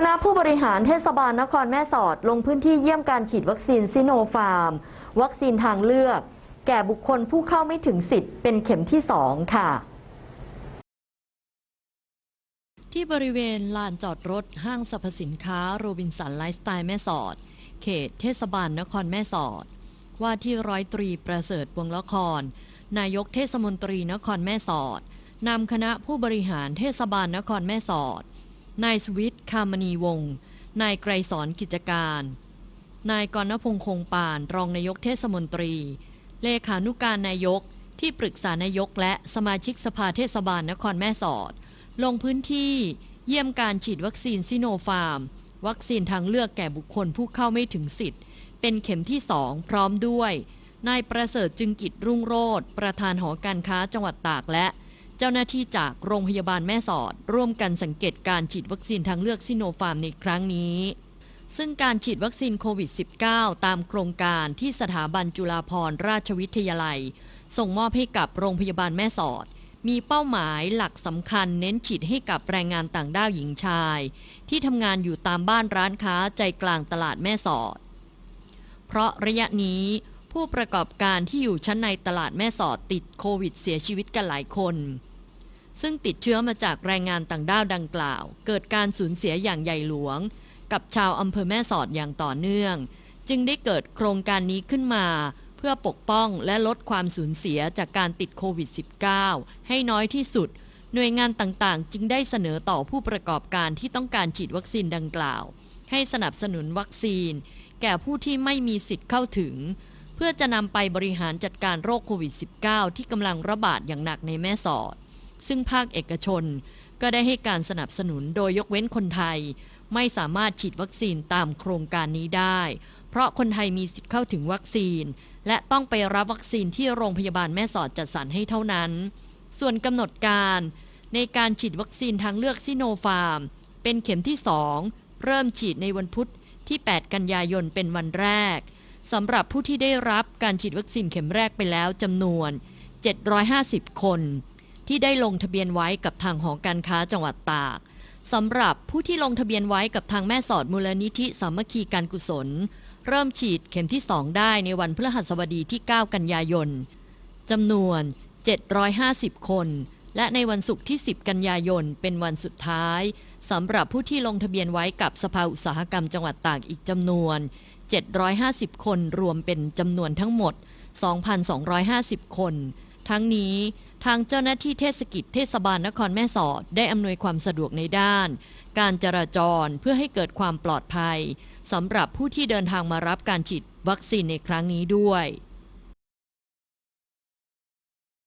คณะผู้บริหารเทศบาลนครแม่สอดลงพื้นที่เยี่ยมการฉีดวัคซีนซิโนฟาร์ม วัคซีนทางเลือก แก่บุคคลผู้เข้าไม่ถึงสิทธิ์เป็นเข็มที่2ค่ะ ที่บริเวณลานจอดรถห้างสรรพสินค้าโรบินสันไลฟ์สไตล์แม่สอด เขตเทศบาลนครแม่สอด ว่าที่ร้อยตรีประเสริฐวงละคร นายกเทศมนตรีนครแม่สอดนำคณะผู้บริหารเทศบาลนครแม่สอด นายสวิทคามณีวงศ์นายไกรสอนกิจการ นายกรณพงษ์คงปานรองนายกเทศมนตรี เลขานุการนายกที่ปรึกษานายกและสมาชิกสภาเทศบาลนครแม่สอด ลงพื้นที่เยี่ยมการฉีดวัคซีนซิโนฟาร์ม วัคซีนทางเลือกแก่บุคคลผู้เข้าไม่ถึงสิทธิ์ เป็นเข็มที่สองพร้อมด้วยนายประเสริฐจึงกิจรุ่งโรธประธานหอการค้าจังหวัดตากและ เจ้าหน้าที่จากโรงพยาบาลแม่สอด ร่วมกันสังเกตการฉีดวัคซีนทางเลือกซิโนฟาร์มในครั้งนี้ ซึ่งการฉีดวัคซีนโควิด -19 ตามโครงการที่สถาบันจุฬาภรณราชวิทยาลัย ส่งมอบให้กับโรงพยาบาลแม่สอด มีเป้าหมายหลักสำคัญเน้นฉีดให้กับแรงงานต่างด้าวหญิงชาย ที่ทำงานอยู่ตามบ้านร้านค้าใจกลางตลาดแม่สอด เพราะระยะนี้ผู้ประกอบการที่อยู่ชั้นในตลาดแม่สอดติดโควิดเสียชีวิตกันหลายคน ซึ่งติดเชื้อมาจากแรงงานต่างด้าวดังกล่าว เกิดการสูญเสียอย่างใหญ่หลวง กับชาวอำเภอแม่สอดอย่างต่อเนื่อง จึงได้เกิดโครงการนี้ขึ้นมา เพื่อปกป้องและลดความสูญเสียจากการติดโควิด -19 ให้น้อยที่สุด หน่วยงานต่างๆ จึงได้เสนอต่อผู้ประกอบการที่ต้องการฉีดวัคซีนดังกล่าว ให้สนับสนุนวัคซีน แก่ผู้ที่ไม่มีสิทธิ์เข้าถึงเพื่อจะนำไปบริหารจัดการโรคโควิด -19 ที่กำลังระบาดอย่างหนักในแม่สอด ซึ่งภาคเอกชน ก็ได้ให้การสนับสนุนโดยยกเว้นคนไทย ไม่สามารถฉีดวัคซีนตามโครงการนี้ได้ เพราะคนไทยมีสิทธิ์เข้าถึงวัคซีน และต้องไปรับวัคซีนที่โรงพยาบาลแม่สอดจัดสรรให้เท่านั้น ส่วนกำหนดการในการฉีดวัคซีนทางเลือกซิโนฟาร์ม เป็นเข็มที่ 2 เริ่มฉีดในวันพุธที่ 8 กันยายนเป็นวันแรกสำหรับผู้ที่ได้รับการฉีดวัคซีนเข็มแรกไปแล้วจำนวน 750 คน ที่ได้ลงทะเบียนไว้กับทางหอการค้าจังหวัดตากสำหรับผู้ที่ลงทะเบียนไว้กับทางแม่สอดมูลนิธิสามัคคีการกุศล เริ่มฉีดเข็มที่ 2 ได้ในวันพฤหัสบดีที่ 9 กันยายนจำนวน 750 คน และในวันศุกร์ที่ 10 กันยายนเป็นวันสุดท้ายสำหรับผู้ที่ลงทะเบียนไว้กับสภาอุตสาหกรรมจังหวัดตากอีกจำนวน 750 คนรวมเป็นจำนวนทั้งหมด 2,250 คน ทั้งนี้ทางเจ้าหน้าที่เทศกิจเทศบาลนครแม่สอดได้อำนวยความสะดวกในด้าน การจราจรเพื่อให้เกิดความปลอดภัยสำหรับผู้ที่เดินทางมารับการฉีดวัคซีนในครั้งนี้ด้วย